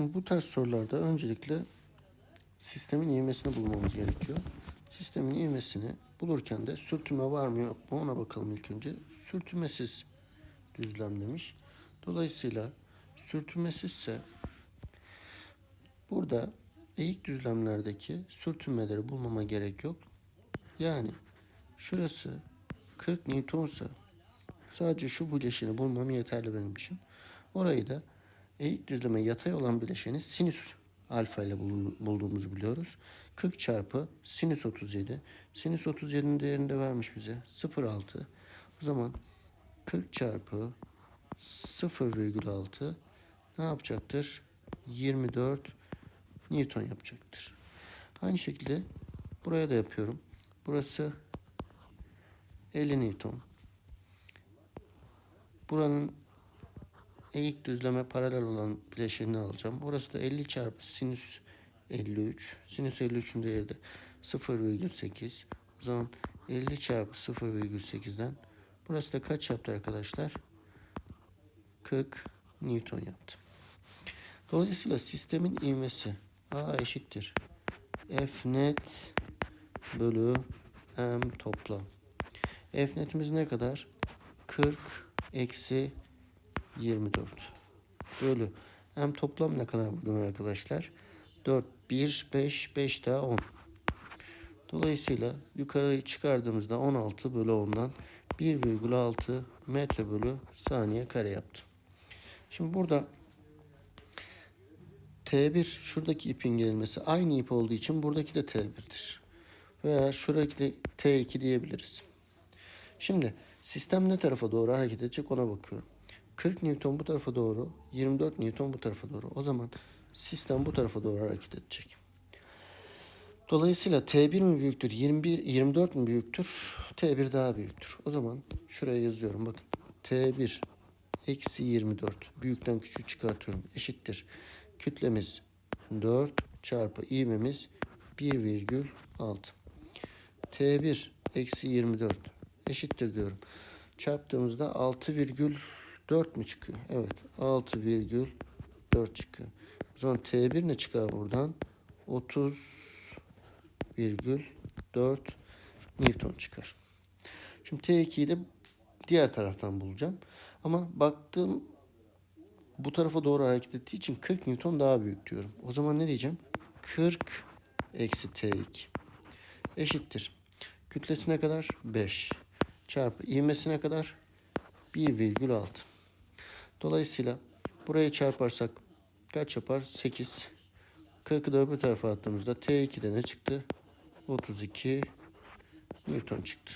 Şimdi bu tarz sorularda öncelikle sistemin ivmesini bulmamız gerekiyor. Sistemin ivmesini bulurken de sürtünme var mı yok mu ona bakalım ilk önce. Sürtünmesiz düzlem demiş. Dolayısıyla sürtünmesizse burada eğik düzlemlerdeki sürtünmeleri bulmama gerek yok. Yani şurası 40 Newton'sa sadece şu bileşeni bulmam yeterli benim için. Orayı da eğik düzleme yatay olan bileşeni sinüs alfa ile bul- bulduğumuzu biliyoruz. 40 çarpı sinüs 37. Sinüs 37'nin değerini de vermiş bize. 0,6. O zaman 40 çarpı 0,6 ne yapacaktır? 24 Newton yapacaktır. Aynı şekilde buraya da yapıyorum. Burası 50 Newton. Buranın eğik düzleme paralel olan bileşenini alacağım. Burası da 50 çarpı sinüs 53. Sinüs 53'ün değeri de 0,8. O zaman 50 çarpı 0,8'den burası da kaç yaptı arkadaşlar? 40 Newton yaptı. Dolayısıyla sistemin ivmesi A eşittir. F net bölü M toplam. F netimiz ne kadar? 40 eksi 24 bölü M toplam ne kadar bugün arkadaşlar? 4, 1, 5, 5 daha 10. Dolayısıyla yukarı çıkardığımızda 16 bölü 10'dan 1,6 metre bölü saniye kare yaptı. Şimdi burada T1 şuradaki ipin gelmesi aynı ip olduğu için buradaki de T1'dir. Veya şuradaki de T2 diyebiliriz. Şimdi sistem ne tarafa doğru hareket edecek ona bakıyorum. 40 Newton bu tarafa doğru, 24 Newton bu tarafa doğru. O zaman sistem bu tarafa doğru hareket edecek. Dolayısıyla T1 mi büyüktür, 21, 24 mi büyüktür? T1 daha büyüktür. O zaman şuraya yazıyorum bakın. T1 eksi 24 büyükten küçük çıkartıyorum. Eşittir. Kütlemiz 4 çarpı ivmemiz 1,6. T1 eksi 24 eşittir diyorum. Çarptığımızda 6,4 mü çıkıyor? Evet 6,4 çıkıyor. O zaman T1 ne çıkar buradan? 30,4 Newton çıkar. Şimdi T2'yi de diğer taraftan bulacağım. Ama baktığım bu tarafa doğru hareket ettiği için 40 Newton daha büyük diyorum. O zaman ne diyeceğim? 40 eksi T2 eşittir. Kütlesine kadar 5 çarpı ivmesine kadar 1,6. Dolayısıyla burayı çarparsak kaç yapar? 8. 40'ı da öbür tarafa attığımızda T2'de ne çıktı? 32 Newton çıktı.